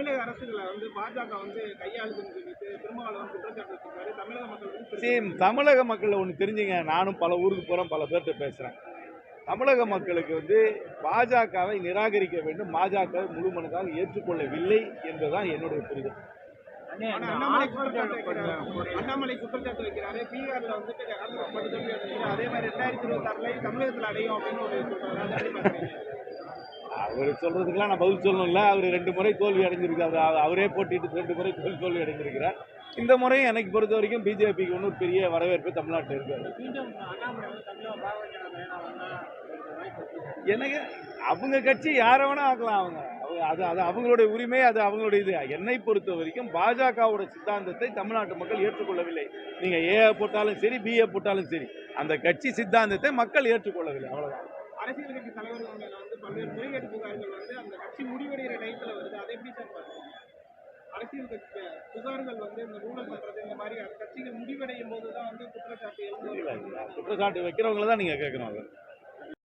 தமிழக அரசுகளை வந்து பாஜக வந்து கையாளுதுன்னு சொல்லிட்டு திருமாவளவன் குற்றச்சாட்டு வச்சிருக்காரு. தமிழக மக்கள் சரி தமிழக மக்கள் ஒன்று தெரிஞ்சுங்க. நானும் பல ஊருக்கு போகிறேன் பல பேர்கிட்ட பேசுகிறேன் தமிழக மக்களுக்கு வந்து பாஜகவை நிராகரிக்க வேண்டும். பாஜக முழு மனதாக ஏற்றுக்கொள்ளவில்லை என்பதுதான் என்னுடைய புரிதல். அண்ணாமலை குற்றச்சாட்டு வைக்கிறாரு. அண்ணாமலை குற்றச்சாட்டு வைக்கிறாரு. பீகார்ல வந்துட்டு அதே மாதிரி ரெண்டாயிரத்தி இருபத்தி ஆறுல தமிழகத்தில் அடையும் அப்படின்னு ஒரு சொல்றாரு. அவர் சொல்றதுக்கெல்லாம் நான் பதில் சொல்லணும்ல. அவர் ரெண்டு முறை தோல்வி அடைஞ்சிருக்காரு. அவரே போட்டிட்டு ரெண்டு முறை தோல்வி தோல்வி அடைஞ்சிருக்கிறார். இந்த முறையும் எனக்கு பொறுத்த வரைக்கும் பிஜேபிக்கு ஒன்றும் பெரிய வரவேற்பு தமிழ்நாட்டில் இருக்காது எனக்கு அவங்க கட்சி யாரை வேணா ஆக்கலாம் அவங்க. அவங்க- அது அது அவங்களுடைய உரிமை அது அவங்களுடைய இது. என்னை பொறுத்த வரைக்கும் பாஜகவோட சித்தாந்தத்தை தமிழ்நாட்டு மக்கள் ஏற்றுக்கொள்ளவில்லை. நீங்கள் ஏ போட்டாலும் சரி பிஏ போட்டாலும் சரி அந்த கட்சி சித்தாந்தத்தை மக்கள் ஏற்றுக்கொள்ளவில்லை. அவ்வளோதான் அரசியல் கட்சி தலைவர்கள் மேல வந்து பல்வேறு முறைகேட்டு புகார்கள் வந்து அந்த கட்சி முடிவடைகிற டயத்துல வருது. அதை எப்படி சார் பாக்குறீங்க அரசியல் கட்சி புகார்கள் வந்து இந்த ஊழல் பண்றது இந்த மாதிரி கட்சிகள் முடிவடையும் போது தான் வந்து குற்றச்சாட்டு குற்றச்சாட்டு வைக்கிறவங்கள தான் நீங்க கேட்கணும்.